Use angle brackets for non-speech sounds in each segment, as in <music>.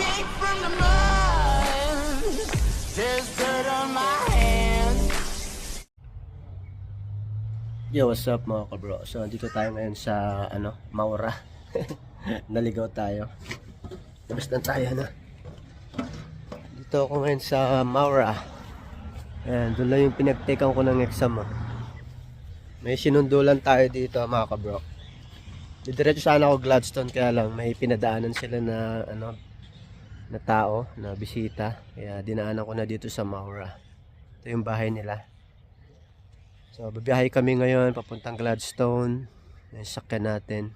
feet from the mud. There's dirt on my hands. Yo, what's up mga kabro? So, dito tayo ngayon sa, ano, Maura. <laughs> Naligaw tayo. Labas na tayo na. Dito ako ngayon sa Maura. Ayan, doon lang yung pinagtekan ko ng exam. Oh. May sinundulan tayo dito mga kabro. Didiretso sana ako Gladstone kaya lang may pinadaanan sila na ano na tao, na bisita. Kaya dinaanan ko na dito sa Maura. Ito yung bahay nila. So, babiyahe kami ngayon papuntang Gladstone. Yung sakyan natin.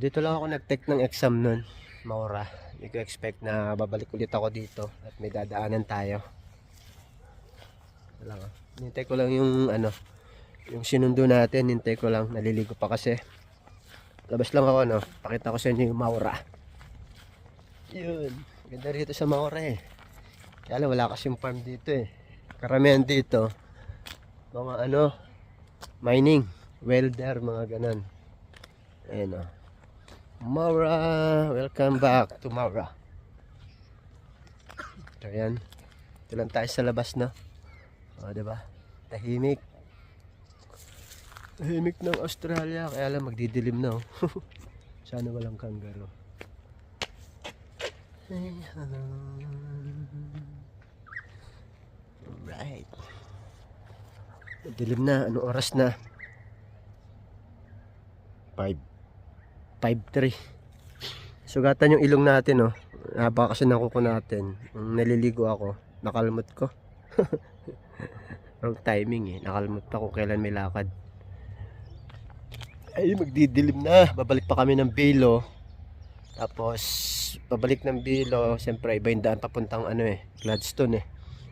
Dito lang ako nag-take ng exam nun. Maura. Hindi ko expect na babalik ulit ako dito at may dadaanan tayo. Wala nga. Hintay ko lang yung ano, yung sinundo natin, hintay ko lang, naliligo pa kasi. Labas lang ako, no? Pakita ko sa inyo yung Maura. Yun. Ganda rito sa Maura eh. Kaya lang, wala kasing farm dito eh. Karamihan dito, mga ano, mining, welder, mga ganon. Ayan o. Maura, welcome back to Maura. So yan, ito lang tayo sa labas na. O, diba? Tahimik. Tahimik ng Australia, kaya lang magdidilim na <laughs> oh. Sana walang kangaroo. Alright. Dilim na. Anong oras na? 5. 5.3. Sugatan yung ilong natin, oh. Haba kasi ng kuko natin. Naliligo ako, nakalmot ko. <laughs> Wrong timing eh. Nakalmot kung kailan may lakad. Ay, magdidilim na. Babalik pa kami ng Bilo. Tapos, babalik ng Bilo. Siyempre, iba yung daan papuntang ano eh, Gladstone eh.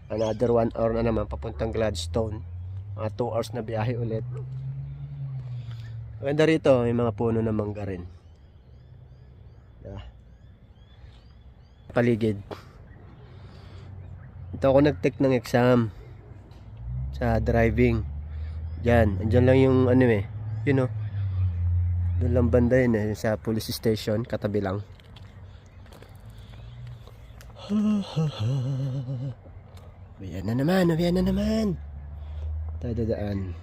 Another 1 hour na naman papuntang Gladstone mga 2 hours na biyahe ulit maganda rito may mga puno na mangga rin diba? paligid ito ako nag-take ng exam sa driving dyan, andyan lang yung ano eh you know doon lang banda yun eh sa police station katabi lang. <sighs> Ayan na naman, ayan na naman. Tayo dadaan.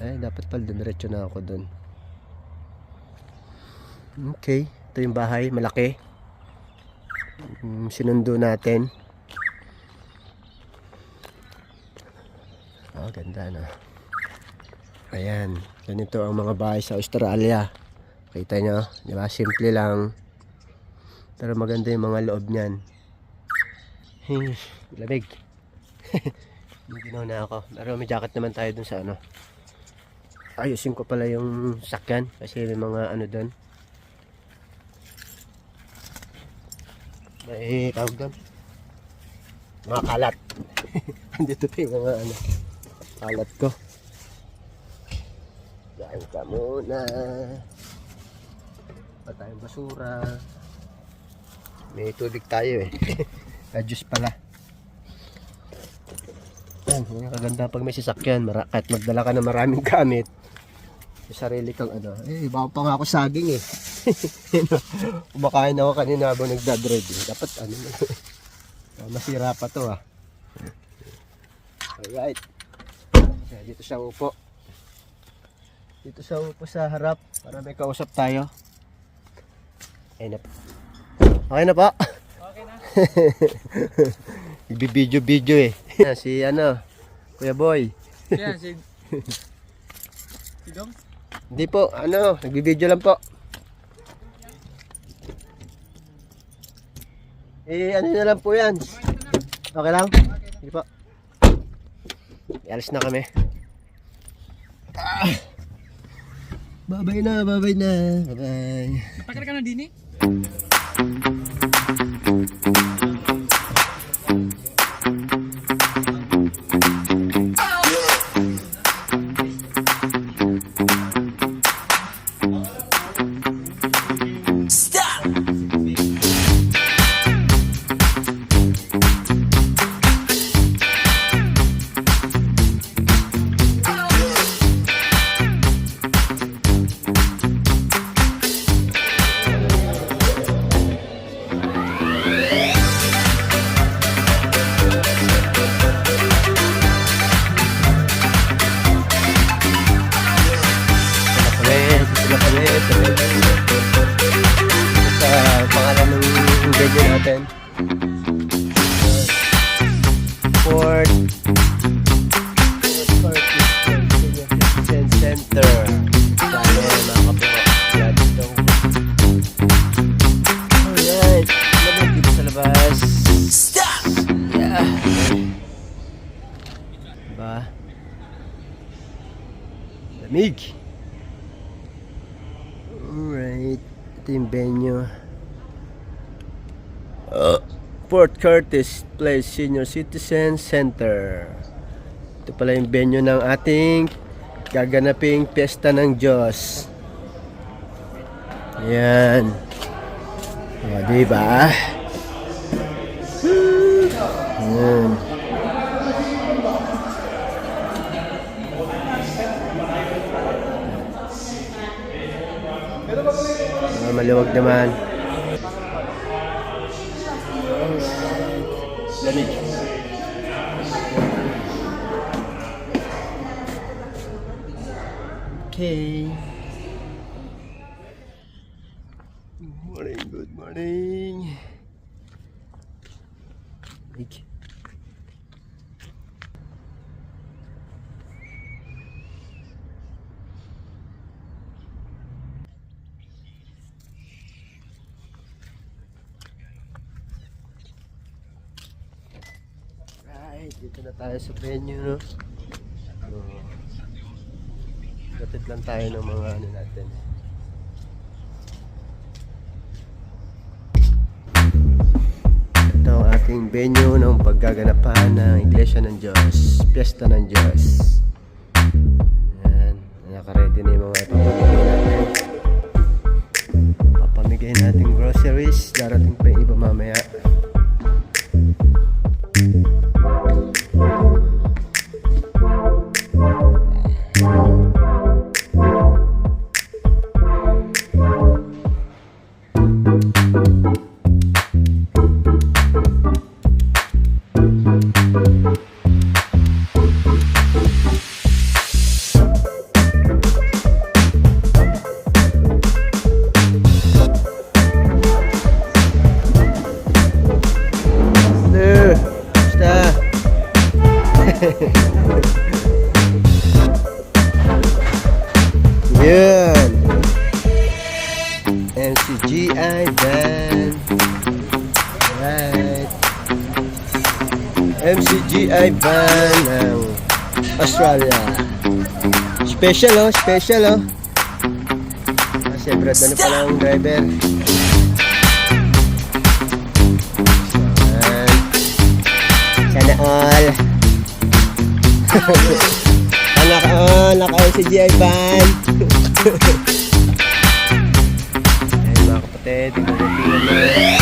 Ay dapat pala dumiretso na ako dun okay ito yung bahay malaki. Mm, sinundo natin. Oh ganda na. Ayan ganito ang mga bahay sa Australia kita nyo di ba simple lang pero maganda yung mga loob niyan lamig <laughs> ginaw na ako. Pero may jacket naman tayo dun sa ano. Ayusin ko pala yung sakyan. Kasi may mga ano dun. May tawag dun. Mga kalat. <laughs> Andito pa yung mga ano. Kalat ko. Dahil ka muna. Pa tayong basura. May tubig tayo eh. <laughs> Adjust pala. Yan, yung kaganda pag may sasakyan, mara, kahit magdala ka ng maraming gamit, may sarili kang ano, eh, baka pa nga ako saging eh. <laughs> Kumakain ako kanina habang nagdadrive eh. Dapat ano, <laughs> ah, masira pa to ah. Alright. Dito siya upo. Dito siya upo sa harap para may kausap tayo. Ayun na po. Okay na po. Okay na. <laughs> Ibibidyo-video eh. <laughs> Si ano, Kuya Boy. Yan, si... <laughs> Si Dong? Hindi po, ano, nagbibideo lang po. Eh, ano na lang po yan. Okay lang? Hindi po. Alis na kami. Ah. Babay na, babay na. Babay. Takar ka na din eh. Diba? Lamig. Alright. Ito yung venue. Uh, Port Curtis Place Senior Citizen Center. Ito pala yung venue ng ating gaganaping Pesta ng Diyos. Yan. O, diba? Yan. Maluwag naman. Lamig. Okay. Good morning, good morning. Dito na tayo sa venue, no? So, gatid lang tayo ng mga ano natin. Ito ang ating venue ng paggaganapan ng Iglesia ng Diyos, Fiesta ng Diyos. <laughs> Yan. MCGI band. Right. MCGI band ng Australia. Special oh, special oh. Kasi Brad, ano pala ang driver? Sana all. Anak all, naka MCGI band. Ayun mga kapatid, tingnan nyo